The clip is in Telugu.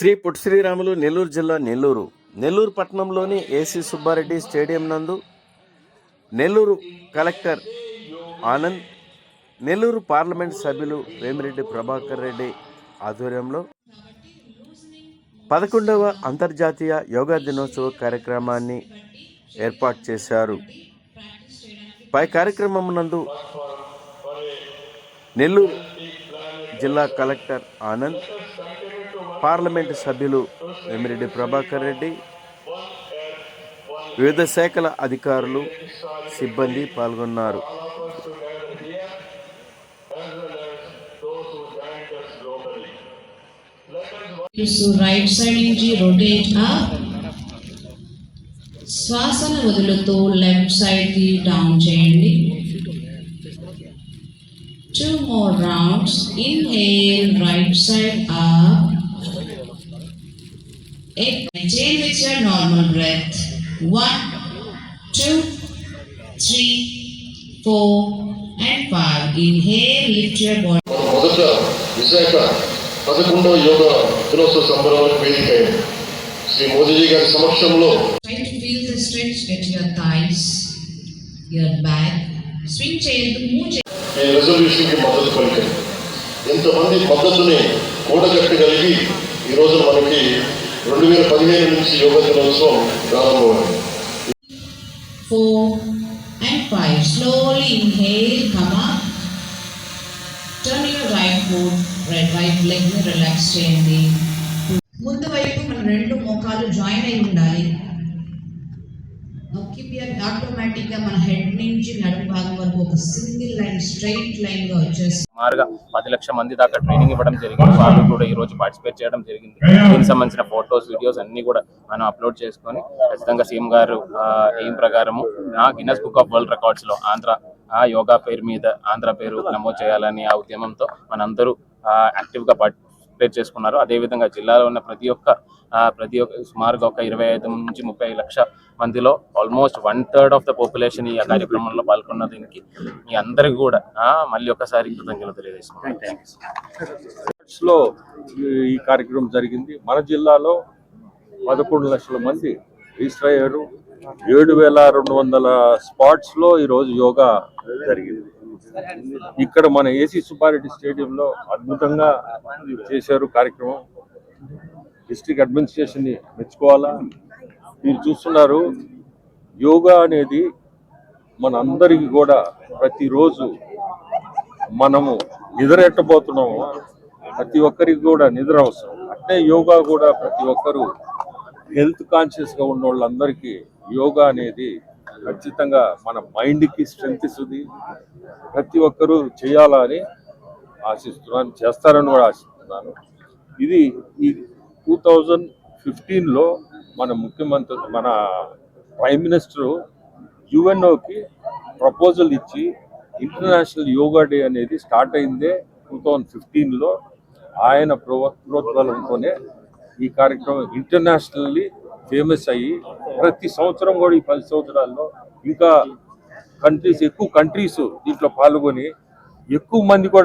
శ్రీ పుట్టి శ్రీరాములు నెల్లూరు జిల్లా నెల్లూరు. నెల్లూరు పట్టణంలోని ఏసీ సుబ్బారెడ్డి స్టేడియం నందు నెల్లూరు కలెక్టర్ ఆనంద్ నెల్లూరు పార్లమెంట్ సభ్యులు వేమిరెడ్డి ప్రభాకర్ రెడ్డి ఆధ్వర్యంలో పదకొండవ అంతర్జాతీయ యోగా దినోత్సవ కార్యక్రమాన్ని ఏర్పాటు చేశారు. పై కార్యక్రమం నందు నెల్లూరు జిల్లా కలెక్టర్ ఆనంద్ పార్లమెంటు సభ్యులు వెమిరెడ్డి ప్రభాకర్ రెడ్డి వివిధ శాఖల అధికారులు సిబ్బంది పాల్గొన్నారు. రైట్ సైడ్ నుంచి శ్వాసను వదులుతూ లెఫ్ట్ సైడ్కి డౌన్ చేయండి two more rounds inhale right side Up Maintain with your normal breath. One, two, three, four, and five. Inhale, lift your body. మనం మొదట విశాఖ పదకొండవ యోగా దినోత్సవ సంబరాలకు వేదిక అయింది శ్రీ మోదీజీ గారి సమక్షంలో Try to feel the stretch at your thighs, your back. Swing చేయొద్దు మూవ్ ఈ రెజల్యూషన్ కి మద్దతు పలికింది ఎంతమంది మద్దతుని కూడగట్టగలిగి ఈ రోజు మనకి రెండు వేల పదిహేను నుంచి యోగా దినోత్సవం ప్రారంభమైంది four and five. Slowly inhale, come up. Turn your right foot, right, right leg relax చేయండి ముందు వైపు మన రెండు మోకాలు జాయిన్ అయి ఉండాలి కీప్ ఆటోమేటిక్గా మన హెడ్ నుంచి నడుము భాగం వరకు ఒక సింగిల్ లైన్ స్ట్రైట్ లైన్గా వచ్చేస్తుంది. సుమారుగా పది లక్షల మంది దాకా ట్రైనింగ్ ఇవ్వడం జరిగింది. వాళ్ళు కూడా ఈ రోజు పార్టిసిపేట్ చేయడం జరిగింది. దీనికి సంబంధించిన ఫొటోస్ వీడియోస్ అన్ని కూడా మనం అప్లోడ్ చేసుకొని ఖచ్చితంగా సీఎం గారు ఏం ఎయిమ్ ప్రకారము ఆ గిన్నెస్ బుక్ ఆఫ్ వరల్డ్ రికార్డ్స్లో ఆంధ్ర ఆ యోగా పేరు మీద ఆంధ్ర పేరు నమోదు చేయాలని ఆ ఉద్యమంతో మనందరూ యాక్టివ్గా డిక్లేర్ చేసుకున్నారు. అదేవిధంగా జిల్లాలో ఉన్న ప్రతి ఒక్క ప్రతి ఒక్క సుమారుగా ఒక ఇరవై ఐదు నుంచి ముప్పై లక్ష మందిలో almost one third of the population ఈ కార్యక్రమంలో పాల్గొన్న దీనికి మీ అందరికి కూడా మళ్ళీ ఒకసారి కృతజ్ఞతలు తెలియజేసుకుంటాం లో ఈ- కార్యక్రమం జరిగింది. మన జిల్లాలో పదకొండు లక్షల మంది రిజిస్టర్ అయ్యారు. ఏడు వేల రెండు వందల స్పాట్స్లో ఈరోజు యోగా జరిగింది. ఇక్కడ మన ఏసీ సుబ్బారెడ్డి స్టేడియంలో అద్భుతంగా చేశారు కార్యక్రమం. డిస్ట్రిక్ట్ అడ్మినిస్ట్రేషన్ని మెచ్చుకోవాలా? మీరు చూస్తున్నారు యోగా అనేది మన అందరికి కూడా ప్రతిరోజు మనము నిద్రెట్టబోతున్నాము ప్రతి ఒక్కరికి కూడా నిద్ర అవసరం. అట్నే యోగా కూడా ప్రతి ఒక్కరు హెల్త్ కాన్షియస్గా ఉన్న వాళ్ళందరికీ యోగా అనేది ఖచ్చితంగా మన మైండ్కి స్ట్రెంగ్త్ స్ట్రెంత్ ఇస్తుంది. ప్రతి ఒక్కరూ చేయాలని ఆశిస్తున్నాను చేస్తారని కూడా ఆశిస్తున్నాను. ఇది ఈ టూ థౌజండ్ ఫిఫ్టీన్లో మన ముఖ్యమంత్రి మన ప్రైమ్ మినిస్టర్ యుఎన్ఓకి ప్రపోజల్ ఇచ్చి ఇంటర్నేషనల్ యోగా డే అనేది స్టార్ట్ అయిందే టూ థౌజండ్ ఫిఫ్టీన్లో. ఆయన ప్రో ప్రోత్బలంతోనే ఈ కార్యక్రమం ఇంటర్నేషనల్లీ ఫేమస్ అయ్యి ప్రతి సంవత్సరం కూడా ఈ పది సంవత్సరాల్లో ఇంకా కంట్రీస్ ఎక్కువ కంట్రీస్ దీంట్లో పాల్గొని ఎక్కువ మంది కూడా